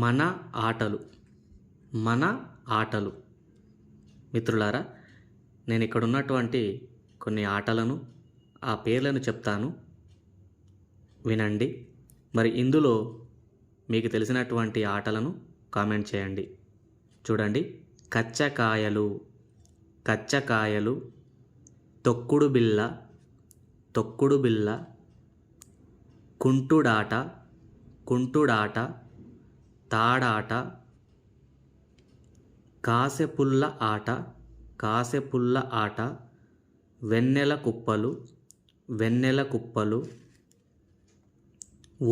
మన ఆటలు. మన ఆటలు. మిత్రులారా నేను ఇక్కడ ఉన్నటువంటి కొన్ని ఆటలను ఆ పేర్లను చెప్తాను. వినండి. మరి ఇందులో మీకు తెలిసినటువంటి ఆటలను కామెంట్ చేయండి. చూడండి. కచ్చకాయలు కచ్చకాయలు తొక్కుడు బిళ్ళ తొక్కుడు బిళ్ళ కుంటుడాట కుంటుడాట తాడాట కాసెపుల్ల ఆట కాసెపుల్ల ఆట వెన్నెల కుప్పలు వెన్నెల కుప్పలు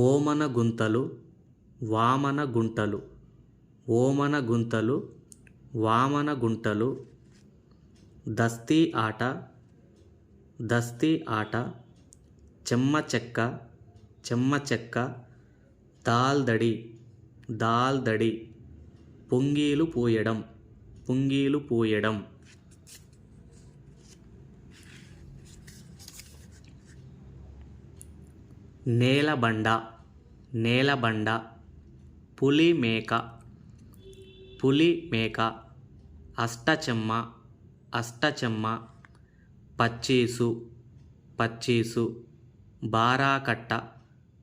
ఓమన గుంతలు వామన గుంటలు ఓమన గుంతలు వామన గుంటలు దస్తీ ఆట దస్తీ ఆట చెమ్మ చెక్క చెమ్మ చెక్క దాల్దడి దాల్దడి పొంగీలు పూయడం. పొంగీలు పూయడం. నేలబండ నేలబండ పులి మేక. పులి మేక. అష్టచెమ్మ అష్టచెమ్మ పచ్చీసు. పచ్చీసు. బారాకట్ట.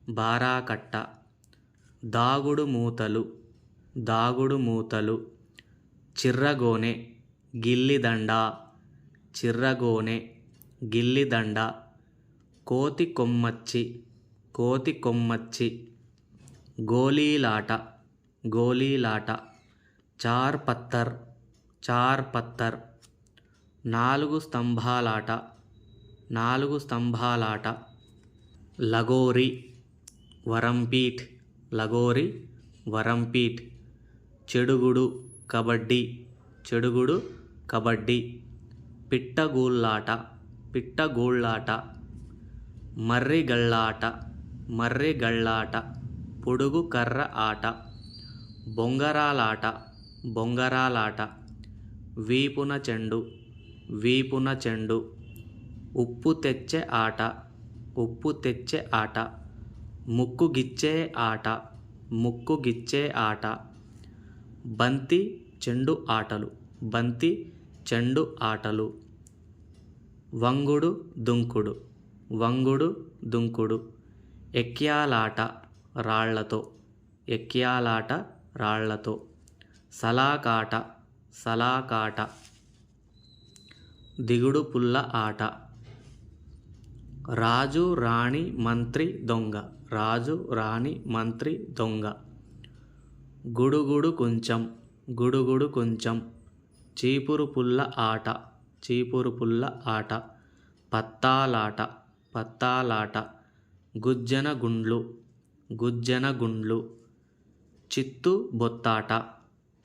బారాకట్ట. దాగుడు మూతలు దాగుడు మూతలు చిర్రగోనె గిల్లిదండ చిర్రగోనె గిల్లిదండ కోతి కొమ్మచ్చి కోతి కొమ్మచ్చి గోలీలాట గోలీలాట చార్ పత్తర్ చార్ పత్తర్ నాలుగు స్తంభాలాట నాలుగు స్తంభాలాట లగోరి వరంపీట్ లగోరి వరంపీట్ చెడుగుడు కబడ్డీ చెడుగుడు కబడ్డీ పిట్టగూళ్ళాట పిట్టగూళ్ళాట మర్రిగళ్ళాట మర్రిగళ్ళాట పొడుగు కర్ర ఆట బొంగరాలాట బొంగరాలాట వీపున చెండు వీపున చెండు ఉప్పు తెచ్చే ఆట ఉప్పు తెచ్చే ఆట. ముక్కుగిచ్చే ఆట ముక్కుగిచ్చే ఆట. బంతి చెండు ఆటలు బంతి చెండు ఆటలు. వంగుడు దుంకుడు వంగుడు దుంకుడు. ఎక్యాలాట రాళ్ళతో ఎక్యాలాట రాళ్ళతో. సలాకాట సలాకాట. దిగుడు పుల్ల ఆట. రాజు రాణి మంత్రి దొంగ. రాజు రాణి మంత్రి దొంగ. గుడుగుడు కొంచెం గుడుగుడు కొంచెం చీపురు పుల్ల ఆట చీపురు పుల్ల ఆట. పత్తాలాట పత్తాలాట. గుజ్జన గుండ్లు గుజ్జన గుండ్లు. చిత్తు బొత్తాట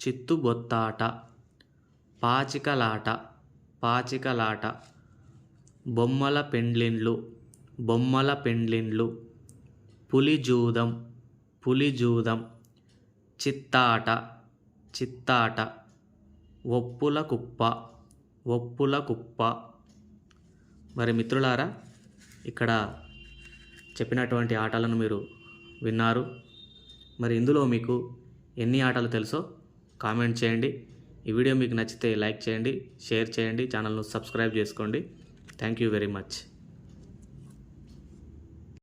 చిత్తు బొత్తాట. పాచికలాట పాచికలాట. బొమ్మల పెండ్లిండ్లు బొమ్మల పెండ్లిండ్లు. పులిజూదం పులిజూదం చిత్తాట చిత్తాట ఒప్పుల కుప్ప ఒప్పుల కుప్ప. మరి మిత్రులారా ఇక్కడ చెప్పినటువంటి ఆటలను మీరు విన్నారు. మరి ఇందులో మీకు ఎన్ని ఆటలు తెలుసో కామెంట్ చేయండి. ఈ వీడియో మీకు నచ్చితే లైక్ చేయండి షేర్ చేయండి ఛానల్ను సబ్స్క్రైబ్ చేసుకోండి. Thank you very much.